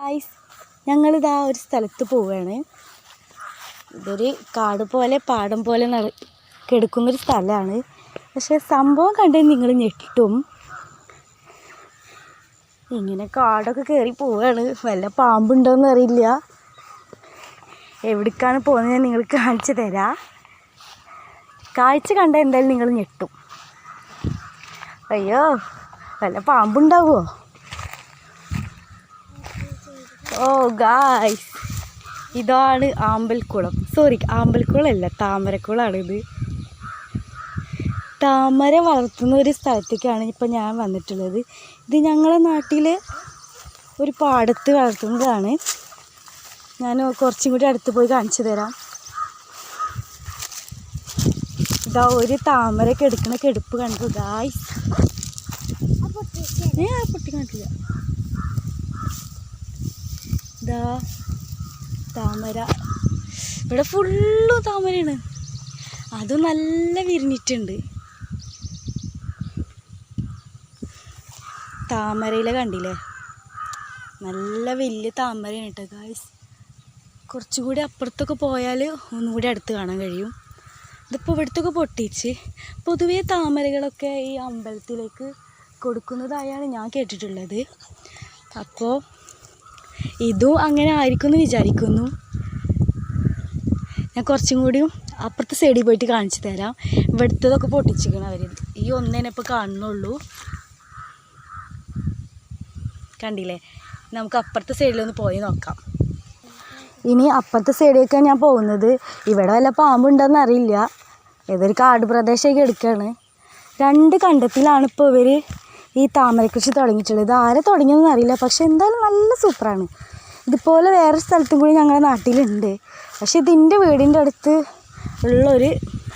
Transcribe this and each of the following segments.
Guys ഞങ്ങളിതാ ഒരു സ്ഥലത്ത് പോവുകയാണ് ഇതൊരു കാട് പോലെ പാടം പോലെ കിടക്കുന്നൊരു സ്ഥലമാണ്. പക്ഷെ സംഭവം കണ്ടേ നിങ്ങൾ ഞെട്ടും ഇങ്ങനെ കാടൊക്കെ കയറി പോവുകയാണ് വല്ല പാമ്പുണ്ടോയെന്ന് അറിയില്ല. എവിടേക്കാണ് പോകുന്നത് ഞാൻ നിങ്ങൾ കാണിച്ചു തരാം. കാഴ്ച കണ്ട എന്തായാലും നിങ്ങൾ ഞെട്ടും. അയ്യോ വല്ല പാമ്പുണ്ടാവുമോ ഓ ഗായ്സ് ഇതാണ് ആമ്പൽക്കുളം. സോറി ആമ്പൽക്കുളമല്ല താമരക്കുളമാണ് ഇത്. താമര വളർത്തുന്ന ഒരു സ്ഥലത്തേക്കാണ് ഇപ്പം ഞാൻ വന്നിട്ടുള്ളത്. ഇത് ഞങ്ങളെ നാട്ടിൽ ഒരു പാടത്ത് വളർത്തുന്നതാണ്. ഞാൻ കുറച്ചും കൂടി അടുത്ത് പോയി കാണിച്ചു തരാം. ഇതാ ഒരു താമര കെടുക്കണ കെടുപ്പ് കണ്ടു ഗായ്സ് ഏ ആ പൊട്ടി കണ്ടില്ല. ഇതാ താമര. ഇവിടെ ഫുള്ളും താമരയാണ്. അത് നല്ല വിരിഞ്ഞിട്ടുണ്ട്. താമരയില കണ്ടില്ലേ? നല്ല വലിയ താമരയാണ് കേട്ടോ ഗായ്സ് കുറച്ചുകൂടി അപ്പുറത്തൊക്കെ പോയാൽ ഒന്നുകൂടി അടുത്ത് കാണാൻ കഴിയും. ഇതിപ്പോൾ ഇവിടുത്തൊക്കെ പൊട്ടിച്ച് പൊതുവേ താമരകളൊക്കെ ഈ അമ്പലത്തിലേക്ക് കൊടുക്കുന്നതായാണ് ഞാൻ കേട്ടിട്ടുള്ളത്. അപ്പോൾ ഇതും അങ്ങനെ ആയിരിക്കും എന്ന് വിചാരിക്കുന്നു. ഞാൻ കുറച്ചും കൂടിയും അപ്പുറത്തെ സൈഡിൽ പോയിട്ട് കാണിച്ചു തരാം. ഇവിടുത്തതൊക്കെ പൊട്ടിച്ചിരിക്കണം അവർ ഈ ഒന്നേനെ ഇപ്പോൾ കാണുന്നുള്ളൂ. കണ്ടില്ലേ? നമുക്ക് അപ്പുറത്തെ സൈഡിലൊന്ന് പോയി നോക്കാം. ഇനി അപ്പുറത്തെ സൈഡിലേക്ക് ഞാൻ പോകുന്നത്. ഇവിടെ വല്ല പാമ്പുണ്ടെന്ന് അറിയില്ല. ഏതൊരു കാട് പ്രദേശമൊക്കെ എടുക്കുകയാണ് രണ്ട് കണ്ടത്തിലാണ് ഇപ്പോൾ ഇവർ ഈ താമര കൃഷി തുടങ്ങിയിട്ടുള്ളത്. ഇത് ആരെ തുടങ്ങിയതെന്ന് അറിയില്ല. പക്ഷേ എന്തായാലും നല്ല സൂപ്പറാണ്. ഇതുപോലെ വേറെ സ്ഥലത്തും കൂടി ഞങ്ങളുടെ നാട്ടിലുണ്ട്. പക്ഷേ ഇതിന്റെ വീടിന്റെ അടുത്ത് ഉള്ളൊരു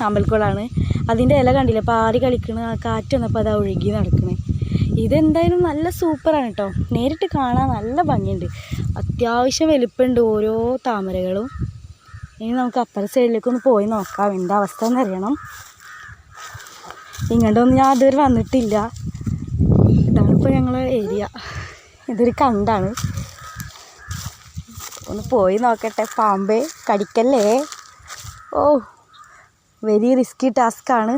അമ്പൽക്കുളമാണ് അതിന്റെ ഇല കണ്ടില്ല? പാറി കളിക്കണ. കാറ്റ് വന്നപ്പോൾ അത് ഒഴുകി നടക്കണേ. ഇതെന്തായാലും നല്ല സൂപ്പറാണ് കേട്ടോ നേരിട്ട് കാണാൻ നല്ല ഭംഗിയുണ്ട്. അത്യാവശ്യം വലുപ്പമുണ്ട് ഓരോ താമരകളും. ഇനി നമുക്ക് അപ്പുറത്തെ സൈഡിലേക്കൊന്ന് പോയി നോക്കാം. എന്താ അവസ്ഥ എന്നറിയണം. ഇങ്ങോട്ടൊന്നും ഞാൻ അതുവരെ വന്നിട്ടില്ല. ഇപ്പോൾ ഞങ്ങളെ ഏരിയ. ഇതൊരു കണ്ടാണ്. ഒന്ന് പോയി നോക്കട്ടെ. പാമ്പേ കടിക്കല്ലേ? ഓ വെരി റിസ്കി ടാസ്ക്കാണ്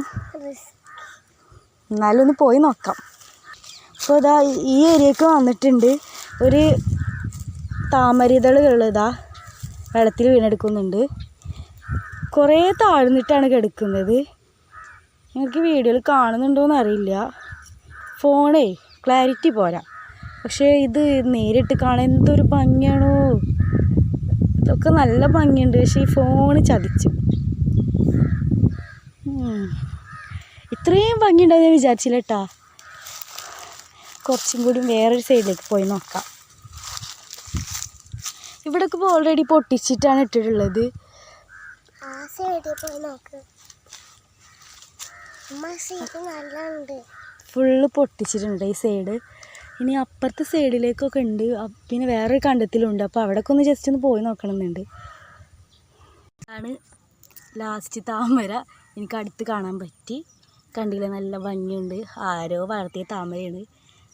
എന്നാലും ഒന്ന് പോയി നോക്കാം. അപ്പോൾ ഇതാ ഈ ഏരിയക്ക് വന്നിട്ടുണ്ട്. ഒരു താമരിതളുകൾ ഇതാ വെള്ളത്തിൽ വീണെടുക്കുന്നുണ്ട്. കുറേ താഴ്ന്നിട്ടാണ് കിടക്കുന്നത്. നിങ്ങൾക്ക് വീഡിയോയിൽ കാണുന്നുണ്ടോയെന്ന് അറിയില്ല. ഫോണേ ക്ലാരിറ്റി പോരാ. പക്ഷേ ഇത് നേരിട്ട് കാണാൻ എന്തൊരു ഭംഗിയാണോ. ഇതൊക്കെ നല്ല ഭംഗിയുണ്ട്. പക്ഷേ ഈ ഫോണ് ചതിച്ചു. ഇത്രയും ഭംഗിയുണ്ടാവും ഞാൻ വിചാരിച്ചില്ല കേട്ടാ കുറച്ചും കൂടി വേറൊരു സൈഡിലേക്ക് പോയി നോക്കാം. ഇവിടെയൊക്കെ ഇപ്പോൾ ഓൾറെഡി പൊട്ടിച്ചിട്ടാണ് ഇട്ടിട്ടുള്ളത്. ആ സൈഡിൽ പോയി നോക്ക്. ഉമ്മ സീറ്റ് നല്ലുണ്ട് ഫുള്ള് പൊട്ടിച്ചിട്ടുണ്ട് ഈ സൈഡ് ഇനി അപ്പുറത്തെ സൈഡിലേക്കൊക്കെ ഉണ്ട്. പിന്നെ വേറൊരു കണ്ടത്തിലുണ്ട്. അപ്പോൾ അവിടെയൊക്കെ ഒന്ന് ജസ്റ്റ് ഒന്ന് പോയി നോക്കണമെന്നുണ്ട് ആണ് ലാസ്റ്റ് താമര. എനിക്ക് അടുത്ത് കാണാൻ പറ്റി. കണ്ടില്ല? നല്ല ഭംഗിയുണ്ട്. ആരോ വളർത്തിയ താമരയാണ്.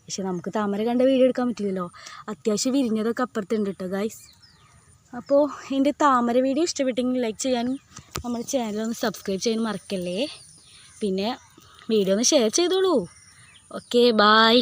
പക്ഷെ നമുക്ക് താമര കണ്ട വീഡിയോ എടുക്കാൻ പറ്റില്ലല്ലോ. അത്യാവശ്യം വിരിഞ്ഞതൊക്കെ അപ്പുറത്തുണ്ട് കേട്ടോ ഗൈസ് അപ്പോൾ എന്റെ താമര വീഡിയോ ഇഷ്ടപ്പെട്ടെങ്കിൽ ലൈക്ക് ചെയ്യാനും നമ്മുടെ ചാനലൊന്ന് സബ്സ്ക്രൈബ് ചെയ്യാനും മറക്കല്ലേ? പിന്നെ വീഡിയോ ഒന്ന് ഷെയർ ചെയ്തോളൂ. Okay bye